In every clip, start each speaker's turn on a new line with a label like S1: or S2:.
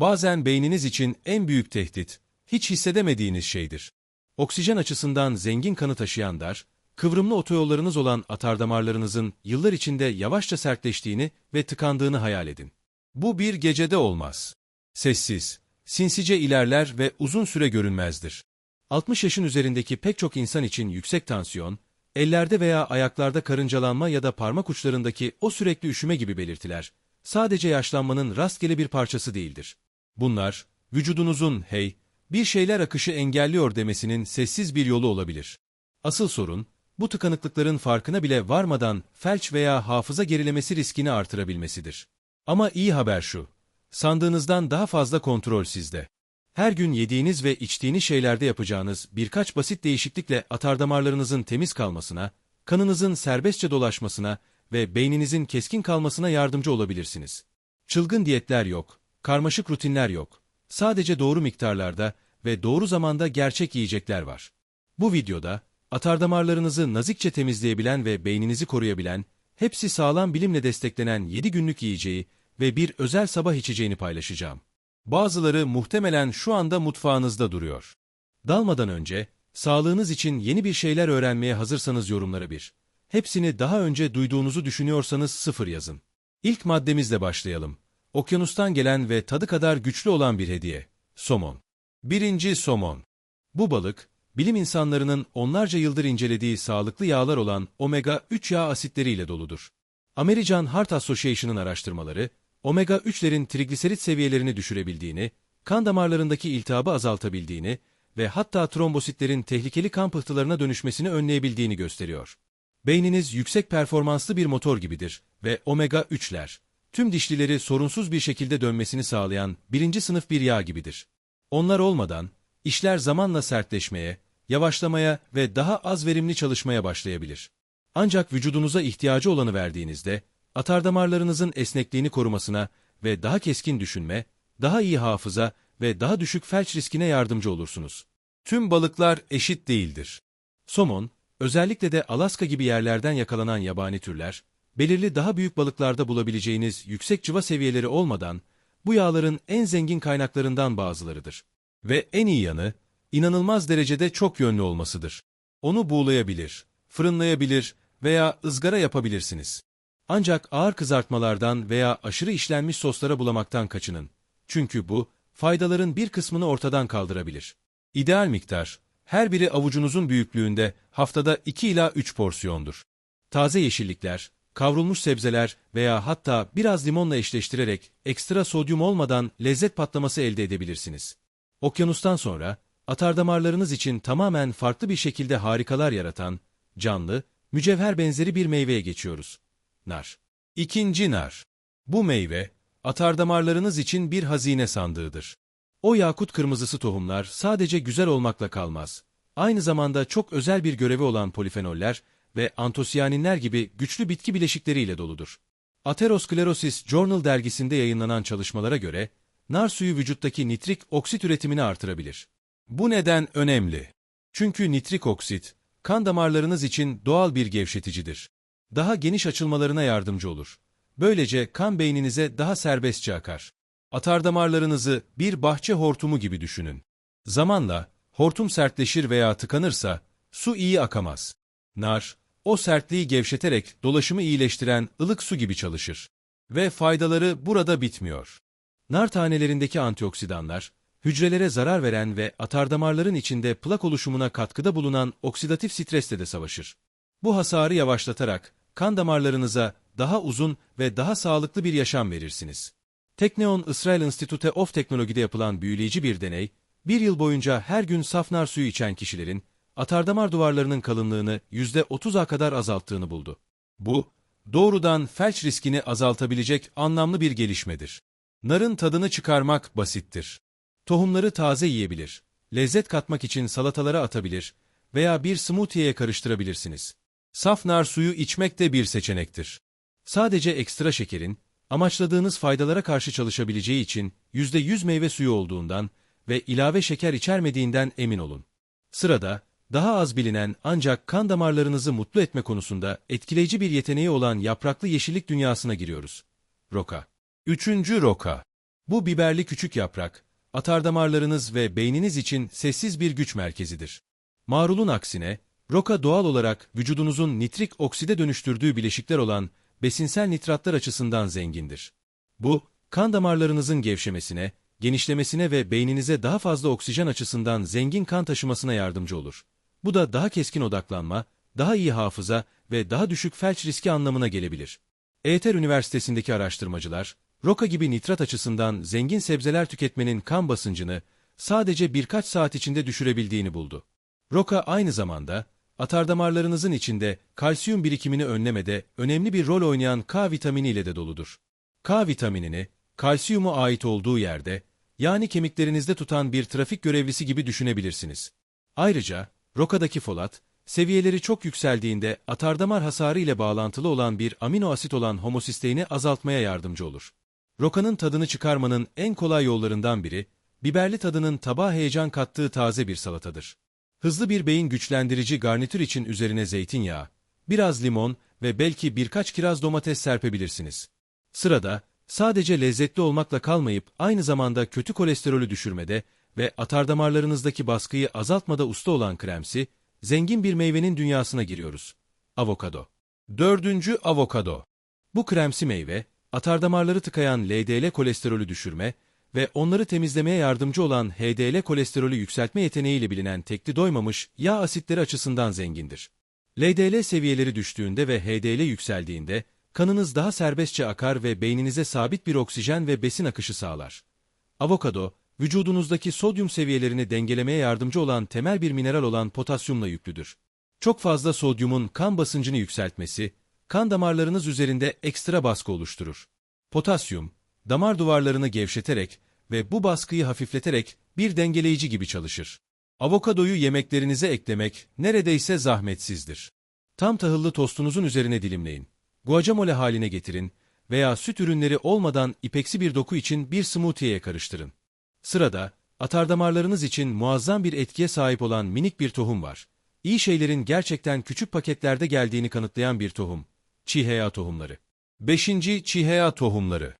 S1: Bazen beyniniz için en büyük tehdit, hiç hissedemediğiniz şeydir. Oksijen açısından zengin kanı taşıyan dar, kıvrımlı otoyollarınız olan atardamarlarınızın yıllar içinde yavaşça sertleştiğini ve tıkandığını hayal edin. Bu bir gecede olmaz. Sessiz, sinsice ilerler ve uzun süre görünmezdir. 60 yaşın üzerindeki pek çok insan için yüksek tansiyon, ellerde veya ayaklarda karıncalanma ya da parmak uçlarındaki o sürekli üşüme gibi belirtiler, sadece yaşlanmanın rastgele bir parçası değildir. Bunlar, vücudunuzun hey, bir şeyler akışı engelliyor demesinin sessiz bir yolu olabilir. Asıl sorun, bu tıkanıklıkların farkına bile varmadan felç veya hafıza gerilemesi riskini artırabilmesidir. Ama iyi haber şu, sandığınızdan daha fazla kontrol sizde. Her gün yediğiniz ve içtiğiniz şeylerde yapacağınız birkaç basit değişiklikle atardamarlarınızın temiz kalmasına, kanınızın serbestçe dolaşmasına ve beyninizin keskin kalmasına yardımcı olabilirsiniz. Çılgın diyetler yok, karmaşık rutinler yok. Sadece doğru miktarlarda ve doğru zamanda gerçek yiyecekler var. Bu videoda atardamarlarınızı nazikçe temizleyebilen ve beyninizi koruyabilen, hepsi sağlam bilimle desteklenen 7 günlük yiyeceği ve bir özel sabah içeceğini paylaşacağım. Bazıları muhtemelen şu anda mutfağınızda duruyor. Dalmadan önce, sağlığınız için yeni bir şeyler öğrenmeye hazırsanız yorumlara bir. Hepsini daha önce duyduğunuzu düşünüyorsanız sıfır yazın. İlk maddemizle başlayalım. Okyanustan gelen ve tadı kadar güçlü olan bir hediye. Somon. Birinci somon. Bu balık, bilim insanlarının onlarca yıldır incelediği sağlıklı yağlar olan omega-3 yağ asitleriyle doludur. American Heart Association'ın araştırmaları, omega-3'lerin trigliserit seviyelerini düşürebildiğini, kan damarlarındaki iltihabı azaltabildiğini ve hatta trombositlerin tehlikeli kan pıhtılarına dönüşmesini önleyebildiğini gösteriyor. Beyniniz yüksek performanslı bir motor gibidir ve omega-3'ler, tüm dişlileri sorunsuz bir şekilde dönmesini sağlayan birinci sınıf bir yağ gibidir. Onlar olmadan, işler zamanla sertleşmeye, yavaşlamaya ve daha az verimli çalışmaya başlayabilir. Ancak vücudunuza ihtiyacı olanı verdiğinizde, atardamarlarınızın esnekliğini korumasına ve daha keskin düşünme, daha iyi hafıza ve daha düşük felç riskine yardımcı olursunuz. Tüm balıklar eşit değildir. Somon, özellikle de Alaska gibi yerlerden yakalanan yabani türler, belirli daha büyük balıklarda bulabileceğiniz yüksek cıva seviyeleri olmadan, bu yağların en zengin kaynaklarından bazılarıdır. Ve en iyi yanı, inanılmaz derecede çok yönlü olmasıdır. Onu buğulayabilir, fırınlayabilir veya ızgara yapabilirsiniz. Ancak ağır kızartmalardan veya aşırı işlenmiş soslara bulamaktan kaçının. Çünkü bu, faydaların bir kısmını ortadan kaldırabilir. İdeal miktar, her biri avucunuzun büyüklüğünde haftada 2 ila 3 porsiyondur. Taze yeşillikler, kavrulmuş sebzeler veya hatta biraz limonla eşleştirerek ekstra sodyum olmadan lezzet patlaması elde edebilirsiniz. Okyanustan sonra, atardamarlarınız için tamamen farklı bir şekilde harikalar yaratan, canlı, mücevher benzeri bir meyveye geçiyoruz. Nar. İkinci nar. Bu meyve, atardamarlarınız için bir hazine sandığıdır. O yakut kırmızısı tohumlar sadece güzel olmakla kalmaz. Aynı zamanda çok özel bir görevi olan polifenoller ve antosiyaninler gibi güçlü bitki bileşikleriyle doludur. Atherosclerosis Journal dergisinde yayınlanan çalışmalara göre, nar suyu vücuttaki nitrik oksit üretimini artırabilir. Bu neden önemli. Çünkü nitrik oksit, kan damarlarınız için doğal bir gevşeticidir. Daha geniş açılmalarına yardımcı olur. Böylece kan beyninize daha serbestçe akar. Atardamarlarınızı bir bahçe hortumu gibi düşünün. Zamanla, hortum sertleşir veya tıkanırsa, su iyi akamaz. Nar, o sertliği gevşeterek dolaşımı iyileştiren ılık su gibi çalışır. Ve faydaları burada bitmiyor. Nar tanelerindeki antioksidanlar, hücrelere zarar veren ve atardamarların içinde plak oluşumuna katkıda bulunan oksidatif stresle de savaşır. Bu hasarı yavaşlatarak kan damarlarınıza daha uzun ve daha sağlıklı bir yaşam verirsiniz. Tekneon İsrail Institute of Teknoloji'de yapılan büyüleyici bir deney, bir yıl boyunca her gün saf nar suyu içen kişilerin atardamar duvarlarının kalınlığını %30'a kadar azalttığını buldu. Bu, doğrudan felç riskini azaltabilecek anlamlı bir gelişmedir. Narın tadını çıkarmak basittir. Tohumları taze yiyebilir, lezzet katmak için salatalara atabilir veya bir smoothie'ye karıştırabilirsiniz. Saf nar suyu içmek de bir seçenektir. Sadece ekstra şekerin, amaçladığınız faydalara karşı çalışabileceği için %100 meyve suyu olduğundan ve ilave şeker içermediğinden emin olun. Sırada, daha az bilinen ancak kan damarlarınızı mutlu etme konusunda etkileyici bir yeteneği olan yapraklı yeşillik dünyasına giriyoruz. Roka. Üçüncü roka. Bu biberli küçük yaprak, atardamarlarınız ve beyniniz için sessiz bir güç merkezidir. Marulun aksine, roka doğal olarak vücudunuzun nitrik okside dönüştürdüğü bileşikler olan besinsel nitratlar açısından zengindir. Bu, kan damarlarınızın gevşemesine, genişlemesine ve beyninize daha fazla oksijen açısından zengin kan taşımasına yardımcı olur. Bu da daha keskin odaklanma, daha iyi hafıza ve daha düşük felç riski anlamına gelebilir. Eğiter Üniversitesi'ndeki araştırmacılar, roka gibi nitrat açısından zengin sebzeler tüketmenin kan basıncını sadece birkaç saat içinde düşürebildiğini buldu. Roka aynı zamanda, atardamarlarınızın içinde kalsiyum birikimini önlemede önemli bir rol oynayan K vitamini ile de doludur. K vitaminini, kalsiyumu ait olduğu yerde, yani kemiklerinizde tutan bir trafik görevlisi gibi düşünebilirsiniz. Ayrıca, rokadaki folat, seviyeleri çok yükseldiğinde atardamar hasarı ile bağlantılı olan bir amino asit olan homosisteini azaltmaya yardımcı olur. Rokanın tadını çıkarmanın en kolay yollarından biri, biberli tadının tabağa heyecan kattığı taze bir salatadır. Hızlı bir beyin güçlendirici garnitür için üzerine zeytinyağı, biraz limon ve belki birkaç kiraz domates serpebilirsiniz. Sırada, sadece lezzetli olmakla kalmayıp aynı zamanda kötü kolesterolü düşürmede ve atardamarlarınızdaki baskıyı azaltmada usta olan kremsi, zengin bir meyvenin dünyasına giriyoruz. Avokado. Dördüncü avokado. Bu kremsi meyve, atardamarları tıkayan LDL kolesterolü düşürme ve onları temizlemeye yardımcı olan HDL kolesterolü yükseltme yeteneğiyle bilinen tekli doymamış yağ asitleri açısından zengindir. LDL seviyeleri düştüğünde ve HDL yükseldiğinde, kanınız daha serbestçe akar ve beyninize sabit bir oksijen ve besin akışı sağlar. Avokado, vücudunuzdaki sodyum seviyelerini dengelemeye yardımcı olan temel bir mineral olan potasyumla yüklüdür. Çok fazla sodyumun kan basıncını yükseltmesi, kan damarlarınız üzerinde ekstra baskı oluşturur. Potasyum, damar duvarlarını gevşeterek ve bu baskıyı hafifleterek bir dengeleyici gibi çalışır. Avokadoyu yemeklerinize eklemek neredeyse zahmetsizdir. Tam tahıllı tostunuzun üzerine dilimleyin. Guacamole haline getirin veya süt ürünleri olmadan ipeksi bir doku için bir smoothie'ye karıştırın. Sırada, atardamarlarınız için muazzam bir etkiye sahip olan minik bir tohum var. İyi şeylerin gerçekten küçük paketlerde geldiğini kanıtlayan bir tohum. Çiheya tohumları. 5. Çiheya tohumları.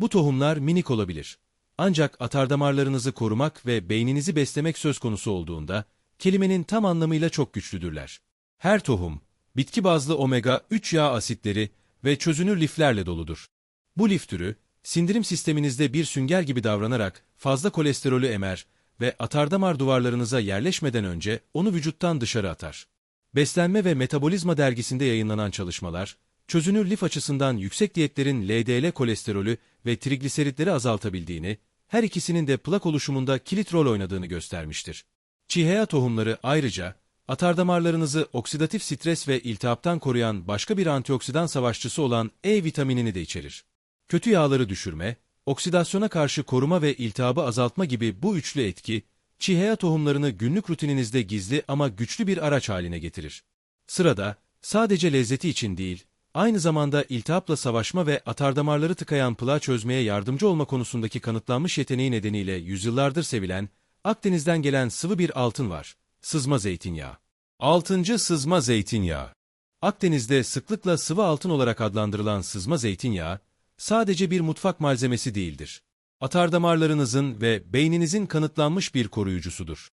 S1: Bu tohumlar minik olabilir. Ancak atardamarlarınızı korumak ve beyninizi beslemek söz konusu olduğunda, kelimenin tam anlamıyla çok güçlüdürler. Her tohum, bitki bazlı omega-3 yağ asitleri ve çözünür liflerle doludur. Bu lif türü, sindirim sisteminizde bir sünger gibi davranarak fazla kolesterolü emer ve atardamar duvarlarınıza yerleşmeden önce onu vücuttan dışarı atar. Beslenme ve Metabolizma dergisinde yayınlanan çalışmalar, çözünür lif açısından yüksek diyetlerin LDL kolesterolü ve trigliseritleri azaltabildiğini, her ikisinin de plak oluşumunda kilit rol oynadığını göstermiştir. Çiheya tohumları ayrıca, atardamarlarınızı oksidatif stres ve iltihaptan koruyan başka bir antioksidan savaşçısı olan E vitaminini de içerir. Kötü yağları düşürme, oksidasyona karşı koruma ve iltihabı azaltma gibi bu üçlü etki, çiheya tohumlarını günlük rutininizde gizli ama güçlü bir araç haline getirir. Sırada, sadece lezzeti için değil, aynı zamanda iltihapla savaşma ve atardamarları tıkayan plağı çözmeye yardımcı olma konusundaki kanıtlanmış yeteneği nedeniyle yüzyıllardır sevilen, Akdeniz'den gelen sıvı bir altın var, sızma zeytinyağı. Altıncı sızma zeytinyağı. Akdeniz'de sıklıkla sıvı altın olarak adlandırılan sızma zeytinyağı, sadece bir mutfak malzemesi değildir. Atardamarlarınızın ve beyninizin kanıtlanmış bir koruyucusudur.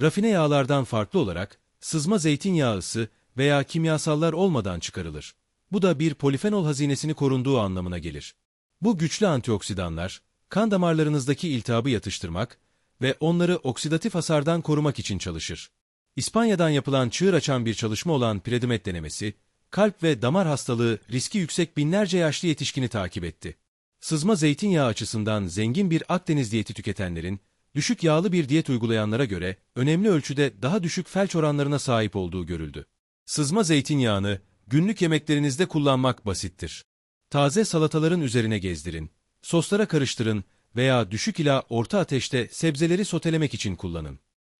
S1: Rafine yağlardan farklı olarak, sızma zeytinyağısı veya kimyasallar olmadan çıkarılır. Bu da bir polifenol hazinesini korunduğu anlamına gelir. Bu güçlü antioksidanlar, kan damarlarınızdaki iltihabı yatıştırmak ve onları oksidatif hasardan korumak için çalışır. İspanya'dan yapılan çığır açan bir çalışma olan Predimet denemesi, kalp ve damar hastalığı riski yüksek binlerce yaşlı yetişkini takip etti. Sızma zeytinyağı açısından zengin bir Akdeniz diyeti tüketenlerin, düşük yağlı bir diyet uygulayanlara göre önemli ölçüde daha düşük felç oranlarına sahip olduğu görüldü. Sızma zeytinyağını günlük yemeklerinizde kullanmak basittir. Taze salataların üzerine gezdirin, soslara karıştırın veya düşük ila orta ateşte sebzeleri sotelemek için kullanın.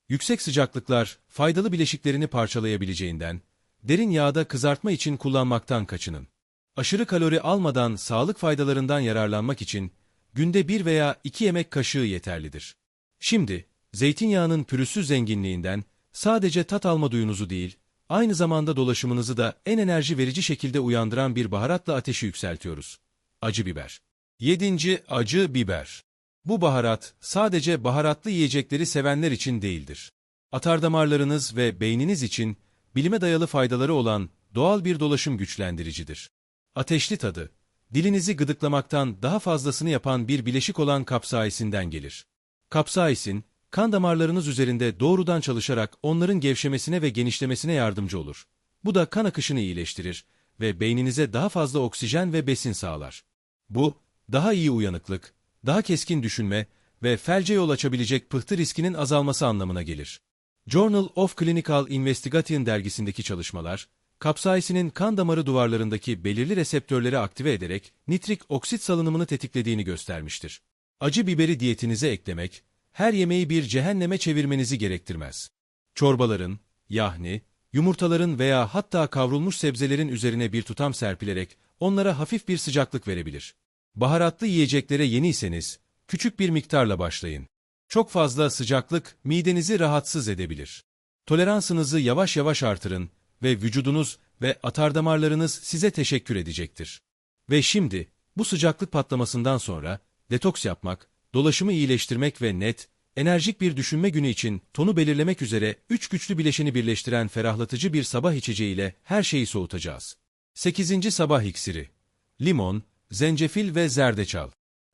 S1: Yüksek sıcaklıklar faydalı bileşiklerini parçalayabileceğinden, derin yağda kızartma için kullanmaktan kaçının. Aşırı kalori almadan sağlık faydalarından yararlanmak için günde bir veya iki yemek kaşığı yeterlidir. Şimdi, zeytinyağının pürüzsüz zenginliğinden sadece tat alma duyunuzu değil, aynı zamanda dolaşımınızı da en enerji verici şekilde uyandıran bir baharatla ateşi yükseltiyoruz. Acı biber. 7. Acı biber. Bu baharat sadece baharatlı yiyecekleri sevenler için değildir. Atardamarlarınız ve beyniniz için bilime dayalı faydaları olan doğal bir dolaşım güçlendiricidir. Ateşli tadı, dilinizi gıdıklamaktan daha fazlasını yapan bir bileşik olan kapsaisinden gelir. Kapsaisin, kan damarlarınız üzerinde doğrudan çalışarak onların gevşemesine ve genişlemesine yardımcı olur. Bu da kan akışını iyileştirir ve beyninize daha fazla oksijen ve besin sağlar. Bu, daha iyi uyanıklık, daha keskin düşünme ve felce yol açabilecek pıhtı riskinin azalması anlamına gelir. Journal of Clinical Investigation dergisindeki çalışmalar, kapsaisinin kan damarı duvarlarındaki belirli reseptörleri aktive ederek nitrik oksit salınımını tetiklediğini göstermiştir. Acı biberi diyetinize eklemek, her yemeği bir cehenneme çevirmenizi gerektirmez. Çorbaların, yahni, yumurtaların veya hatta kavrulmuş sebzelerin üzerine bir tutam serpilerek onlara hafif bir sıcaklık verebilir. Baharatlı yiyeceklere yeniyseniz, küçük bir miktarla başlayın. Çok fazla sıcaklık midenizi rahatsız edebilir. Toleransınızı yavaş yavaş artırın ve vücudunuz ve atardamarlarınız size teşekkür edecektir. Ve şimdi, bu sıcaklık patlamasından sonra, detoks yapmak, dolaşımı iyileştirmek ve net, enerjik bir düşünme günü için tonu belirlemek üzere üç güçlü bileşeni birleştiren ferahlatıcı bir sabah içeceğiyle her şeyi soğutacağız. 8. Sabah iksiri Limon, zencefil ve zerdeçal.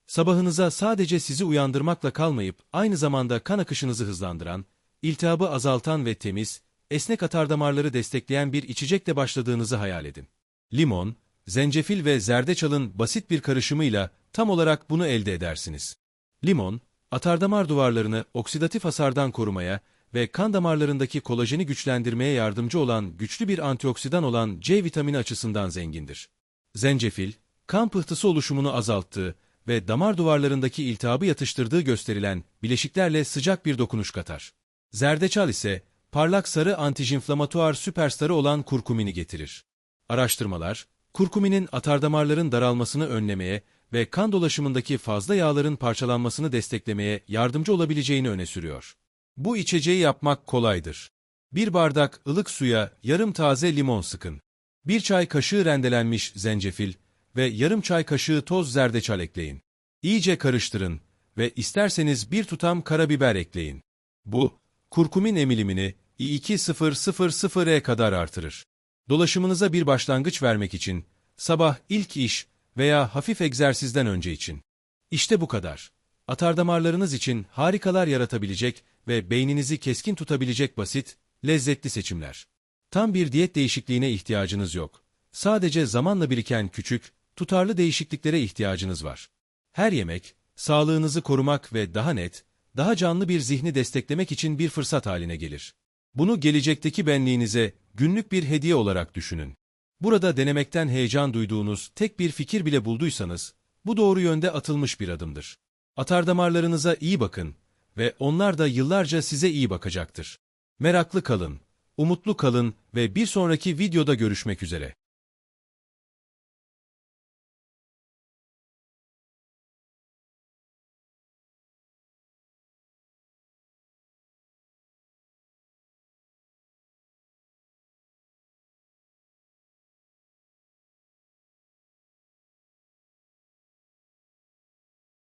S1: Sabahınıza sadece sizi uyandırmakla kalmayıp aynı zamanda kan akışınızı hızlandıran, iltihabı azaltan ve temiz, esnek atardamarları destekleyen bir içecekle başladığınızı hayal edin. Limon, zencefil ve zerdeçalın basit bir karışımıyla tam olarak bunu elde edersiniz. Limon, atardamar duvarlarını oksidatif hasardan korumaya ve kan damarlarındaki kolajeni güçlendirmeye yardımcı olan güçlü bir antioksidan olan C vitamini açısından zengindir. Zencefil, kan pıhtısı oluşumunu azalttığı ve damar duvarlarındaki iltihabı yatıştırdığı gösterilen bileşiklerle sıcak bir dokunuş katar. Zerdeçal ise parlak sarı antijinflamatuar süperstarı olan kurkumini getirir. Araştırmalar, kurkuminin atardamarların daralmasını önlemeye ve kan dolaşımındaki fazla yağların parçalanmasını desteklemeye yardımcı olabileceğini öne sürüyor. Bu içeceği yapmak kolaydır. Bir bardak ılık suya yarım taze limon sıkın. Bir çay kaşığı rendelenmiş zencefil ve yarım çay kaşığı toz zerdeçal ekleyin. İyice karıştırın ve isterseniz bir tutam karabiber ekleyin. Bu, kurkumin emilimini I2000'e kadar artırır. Dolaşımınıza bir başlangıç vermek için, sabah ilk iş veya hafif egzersizden önce için. İşte bu kadar. Atardamarlarınız için harikalar yaratabilecek ve beyninizi keskin tutabilecek basit, lezzetli seçimler. Tam bir diyet değişikliğine ihtiyacınız yok. Sadece zamanla biriken küçük, tutarlı değişikliklere ihtiyacınız var. Her yemek, sağlığınızı korumak ve daha net, daha canlı bir zihni desteklemek için bir fırsat haline gelir. Bunu gelecekteki benliğinize günlük bir hediye olarak düşünün. Burada denemekten heyecan duyduğunuz tek bir fikir bile bulduysanız, bu doğru yönde atılmış bir adımdır. Atardamarlarınıza iyi bakın ve onlar da yıllarca size iyi bakacaktır. Meraklı kalın, umutlu kalın ve bir sonraki videoda görüşmek üzere.